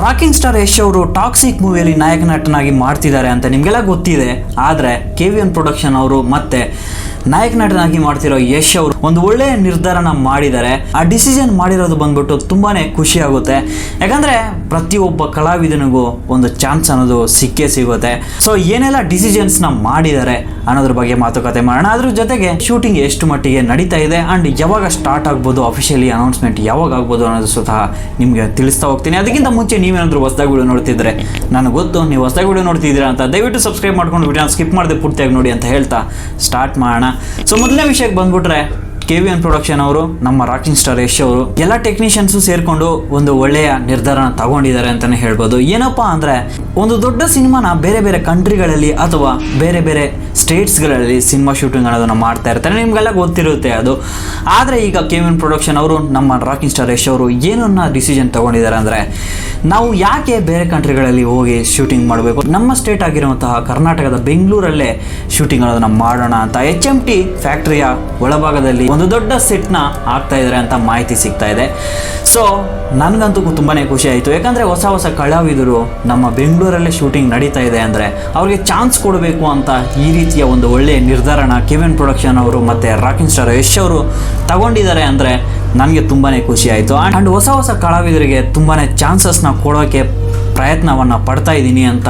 Rocking star Yash ಅವರು toxic ಮೂವಿಯಲ್ಲಿ ನಾಯಕ ನಟನಾಗಿ ಮಾಡ್ತಿದ್ದಾರೆ ಅಂತ ನಿಮಗೆಲ್ಲ ಗೊತ್ತಿದೆ. ಆದರೆ ಕೆ ವಿ ಎನ್ ಪ್ರೊಡಕ್ಷನ್ ಅವರು ಮತ್ತೆ ನಾಯಕ ನಟನಾಗಿ ಮಾಡ್ತಿರೋ ಯಶ್ ಅವರು ಒಂದು ಒಳ್ಳೆಯ ನಿರ್ಧಾರನ ಮಾಡಿದ್ದಾರೆ. ಆ ಡಿಸಿಷನ್ ಮಾಡಿರೋದು ಬಂದ್ಬಿಟ್ಟು ತುಂಬಾನೇ ಖುಷಿ ಆಗುತ್ತೆ. ಯಾಕಂದ್ರೆ ಪ್ರತಿಯೊಬ್ಬ ಕಲಾವಿದನಿಗೂ ಒಂದು ಚಾನ್ಸ್ ಅನ್ನೋದು ಸಿಕ್ಕೇ ಸಿಗುತ್ತೆ. ಸೊ ಏನೆಲ್ಲ ಡಿಸಿಷನ್ಸ್ನ ಮಾಡಿದ್ದಾರೆ ಅನ್ನೋದ್ರ ಬಗ್ಗೆ ಮಾತುಕತೆ ಮಾಡೋಣ. ಅದ್ರ ಜೊತೆಗೆ ಶೂಟಿಂಗ್ ಎಷ್ಟು ಮಟ್ಟಿಗೆ ನಡೀತಾ ಇದೆ ಆ್ಯಂಡ್ ಯಾವಾಗ ಸ್ಟಾರ್ಟ್ ಆಗ್ಬೋದು ಅಫಿಷಿಯಲಿ ಅನೌನ್ಸ್ಮೆಂಟ್ ಯಾವಾಗ ಆಗ್ಬೋದು ಅನ್ನೋದು ಸ್ವತಃ ನಿಮಗೆ ತಿಳಿಸ್ತಾ ಹೋಗ್ತೀನಿ. ಅದಕ್ಕಿಂತ ಮುಂಚೆ ನೀವೇನಾದರೂ ಹೊಸದಾಗಿ ವಿಡಿಯೋ ನೋಡ್ತಿದ್ರೆ ನನಗೆ ಗೊತ್ತು, ನೀವು ಹೊಸದಾಗಿ ವಿಡಿಯೋ ನೋಡ್ತಿದ್ದೀರಾ ಅಂತ ದಯವಿಟ್ಟು ಸಬ್ಸ್ಕ್ರೈಬ್ ಮಾಡ್ಕೊಂಡು ವಿಡಿಯೋ ಸ್ಕಿಪ್ ಮಾಡದೆ ಪೂರ್ತಿಯಾಗಿ ನೋಡಿ ಅಂತ ಹೇಳ್ತಾ ಸ್ಟಾರ್ಟ್ ಮಾಡೋಣ. ಸೊ ಮೊದಲನೇ ವಿಷಯಕ್ಕೆ ಬಂದ್ಬಿಟ್ರೆ ಕೆ ವಿ ಎನ್ ಪ್ರೊಡಕ್ಷನ್ ಅವರು, ನಮ್ಮ ರಾಕಿಂಗ್ ಸ್ಟಾರ್ ಯಶ್ ಅವರು, ಎಲ್ಲ ಟೆಕ್ನಿಷಿಯನ್ಸು ಸೇರಿಕೊಂಡು ಒಂದು ಒಳ್ಳೆಯ ನಿರ್ಧಾರನ ತಗೊಂಡಿದ್ದಾರೆ ಅಂತಾನೆ ಹೇಳ್ಬೋದು. ಏನಪ್ಪಾ ಅಂದರೆ, ಒಂದು ದೊಡ್ಡ ಸಿನಿಮಾನ ಬೇರೆ ಬೇರೆ ಕಂಟ್ರಿಗಳಲ್ಲಿ ಅಥವಾ ಬೇರೆ ಬೇರೆ ಸ್ಟೇಟ್ಸ್ಗಳಲ್ಲಿ ಸಿನಿಮಾ ಶೂಟಿಂಗ್ ಅನ್ನೋದನ್ನ ಮಾಡ್ತಾ ಇರ್ತಾರೆ. ನಿಮಗೆಲ್ಲ ಗೊತ್ತಿರುತ್ತೆ ಅದು. ಆದರೆ ಈಗ ಕೆ ವಿ ಎನ್ ಪ್ರೊಡಕ್ಷನ್ ಅವರು, ನಮ್ಮ ರಾಕಿಂಗ್ ಸ್ಟಾರ್ ಯಶ್ ಅವರು ಏನನ್ನ ಡಿಸಿಷನ್ ತಗೊಂಡಿದ್ದಾರೆ ಅಂದರೆ, ನಾವು ಯಾಕೆ ಬೇರೆ ಕಂಟ್ರಿಗಳಲ್ಲಿ ಹೋಗಿ ಶೂಟಿಂಗ್ ಮಾಡಬೇಕು? ನಮ್ಮ ಸ್ಟೇಟ್ ಆಗಿರುವಂತಹ ಕರ್ನಾಟಕದ ಬೆಂಗಳೂರಲ್ಲೇ ಶೂಟಿಂಗ್ ಅನ್ನೋದನ್ನ ಮಾಡೋಣ ಅಂತ. ಎಚ್ ಎಂ ಟಿ ಫ್ಯಾಕ್ಟರಿಯ ಒಳಭಾಗದಲ್ಲಿ ಒಂದು ದೊಡ್ಡ ಸೆಟ್ನ ಹಾಕ್ತಾ ಇದ್ದಾರೆ ಅಂತ ಮಾಹಿತಿ ಸಿಗ್ತಾ ಇದೆ. ಸೊ ನನಗಂತೂ ತುಂಬಾ ಖುಷಿ ಆಯಿತು. ಯಾಕಂದರೆ ಹೊಸ ಹೊಸ ಕಲಾವಿದರು ನಮ್ಮ ಬೆಂಗಳೂರಲ್ಲೇ ಶೂಟಿಂಗ್ ನಡೀತಾ ಇದೆ ಅಂದರೆ ಅವ್ರಿಗೆ ಚಾನ್ಸ್ ಕೊಡಬೇಕು ಅಂತ ಈ ರೀತಿಯ ಒಂದು ಒಳ್ಳೆಯ ನಿರ್ಧಾರನ ಕೆವಿನ್ ಪ್ರೊಡಕ್ಷನ್ ಅವರು ಮತ್ತು ರಾಕಿಂಗ್ ಸ್ಟಾರ್ ಯಶ್ ಅವರು ತಗೊಂಡಿದ್ದಾರೆ ಅಂದರೆ ನನಗೆ ತುಂಬಾ ಖುಷಿ ಆಯಿತು. ಆ್ಯಂಡ್ ಹೊಸ ಹೊಸ ಕಲಾವಿದರಿಗೆ ತುಂಬಾ ಚಾನ್ಸಸ್ನ ಕೊಡೋಕ್ಕೆ ಪ್ರಯತ್ನವನ್ನು ಪಡ್ತಾ ಇದ್ದೀನಿ ಅಂತ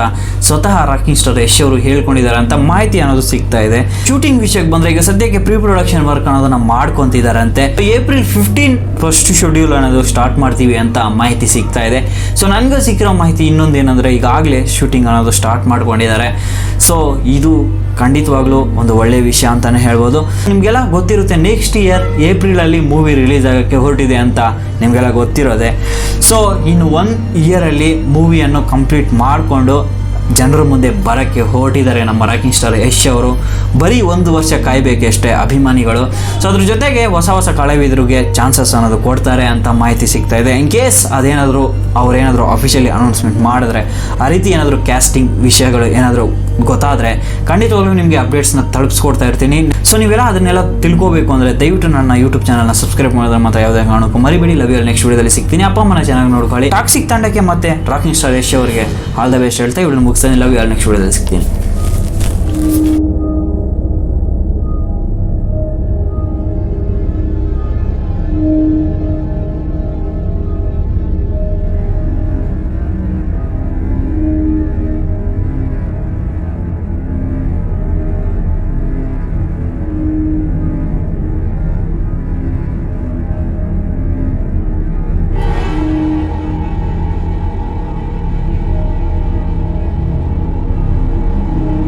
ಸ್ವತಃ ರಾಕಿಂಗ್ ಸ್ಟಾರ್ ಯಶ್ ಅವರು ಹೇಳ್ಕೊಂಡಿದ್ದಾರೆ ಅಂತ ಮಾಹಿತಿ ಅನ್ನೋದು ಸಿಗ್ತಾ ಇದೆ. ಶೂಟಿಂಗ್ ವಿಷಯಕ್ಕೆ ಬಂದರೆ ಈಗ ಸದ್ಯಕ್ಕೆ ಪ್ರೀ ಪ್ರೊಡಕ್ಷನ್ ವರ್ಕ್ ಅನ್ನೋದನ್ನು ಮಾಡ್ಕೊತಿದ್ದಾರಂತೆ ಏಪ್ರಿಲ್ ಫಿಫ್ಟೀನ್ ಫಸ್ಟ್ ಶೆಡ್ಯೂಲ್ ಅನ್ನೋದು ಸ್ಟಾರ್ಟ್ ಮಾಡ್ತೀವಿ ಅಂತ ಮಾಹಿತಿ ಸಿಗ್ತಾ ಇದೆ. ಸೊ ನನಗೆ ಸಿಕ್ಕಿರೋ ಮಾಹಿತಿ ಇನ್ನೊಂದು ಏನಂದರೆ ಈಗಾಗಲೇ ಶೂಟಿಂಗ್ ಅನ್ನೋದು ಸ್ಟಾರ್ಟ್ ಮಾಡ್ಕೊಂಡಿದ್ದಾರೆ. ಸೊ ಇದು ಖಂಡಿತವಾಗ್ಲೂ ಒಂದು ಒಳ್ಳೆಯ ವಿಷಯ ಅಂತಲೇ ಹೇಳ್ಬೋದು. ನಿಮಗೆಲ್ಲ ಗೊತ್ತಿರುತ್ತೆ ನೆಕ್ಸ್ಟ್ ಇಯರ್ ಏಪ್ರಿಲಲ್ಲಿ ಮೂವಿ ರಿಲೀಸ್ ಆಗೋಕ್ಕೆ ಹೊರಟಿದೆ ಅಂತ ನಿಮಗೆಲ್ಲ ಗೊತ್ತಿರೋದೆ. ಸೊ ಇನ್ನು ಒನ್ ಇಯರಲ್ಲಿ ಮೂವಿಯನ್ನು ಕಂಪ್ಲೀಟ್ ಮಾಡಿಕೊಂಡು ಜನರ ಮುಂದೆ ಬರೋಕ್ಕೆ ಹೊರಟಿದ್ದಾರೆ ನಮ್ಮ ರಾಕಿಂಗ್ ಸ್ಟಾರ್ ಯಶ್ ಅವರು. ಬರೀ ಒಂದು ವರ್ಷ ಕಾಯಬೇಕಷ್ಟೇ ಅಭಿಮಾನಿಗಳು. ಸೊ ಅದ್ರ ಜೊತೆಗೆ ಹೊಸ ಹೊಸ ಕಲಾವಿದರಿಗೆ ಚಾನ್ಸಸ್ ಅನ್ನೋದು ಕೊಡ್ತಾರೆ ಅಂತ ಮಾಹಿತಿ ಸಿಗ್ತಾ ಇದೆ. ಇನ್ ಕೇಸ್ ಅದೇನಾದರೂ ಅವರೇನಾದರೂ ಅಫಿಷಿಯಲಿ ಅನೌನ್ಸ್ಮೆಂಟ್ ಮಾಡಿದ್ರೆ, ಆ ರೀತಿ ಏನಾದರೂ ಕ್ಯಾಸ್ಟಿಂಗ್ ವಿಷಯಗಳು ಏನಾದರೂ ಗೊತ್ತಾದರೆ ಖಂಡಿತವಾಗ್ಲೂ ನಿಮಗೆ ಅಪ್ಡೇಟ್ಸ್ನ ತಲುಪಿಸ್ಕೊಡ್ತಾ ಇರ್ತೀನಿ. ಸೊ ನೀವೆಲ್ಲ ಅದನ್ನೆಲ್ಲ ತಿಳ್ಕೋಬೇಕು ಅಂದರೆ ದಯವಿಟ್ಟು ನನ್ನ ಯೂಟ್ಯೂಬ್ ಚಾನಲ್ನ ಸಬ್ಸ್ಕ್ರೈಬ್ ಮಾಡಿದ್ರೆ ಮತ್ತೆ ಯಾವುದೇ ಕಾರಣಕ್ಕೂ ಮರಿಬೇಡಿ. ಲವ್ ಯು ನೆಕ್ಸ್ಟ್ ವಿಡಿಯೋದಲ್ಲಿ ಸಿಗ್ತೀನಿ. ಅಪ್ಪ, ಅಮ್ಮನ ಚೆನ್ನಾಗಿ ನೋಡ್ಕೊಳ್ಳಿ. ಟಾಕ್ಸಿಕ್ ತಂಡಕ್ಕೆ ಮತ್ತೆ ರಾಕಿಂಗ್ ಸ್ಟಾರ್ ಯಶ್ ಅವರಿಗೆ ಆಲ್ ದ ಬೆಸ್ಟ್ ಹೇಳ್ತಾ ವಿಡಿಯೋ ಮುಗಿಸ್ತಾನೆ. ಲವ್ ಯು ನೆಕ್ಸ್ಟ್ ವಿಡಿಯೋದಲ್ಲಿ ಸಿಗ್ತೀನಿ.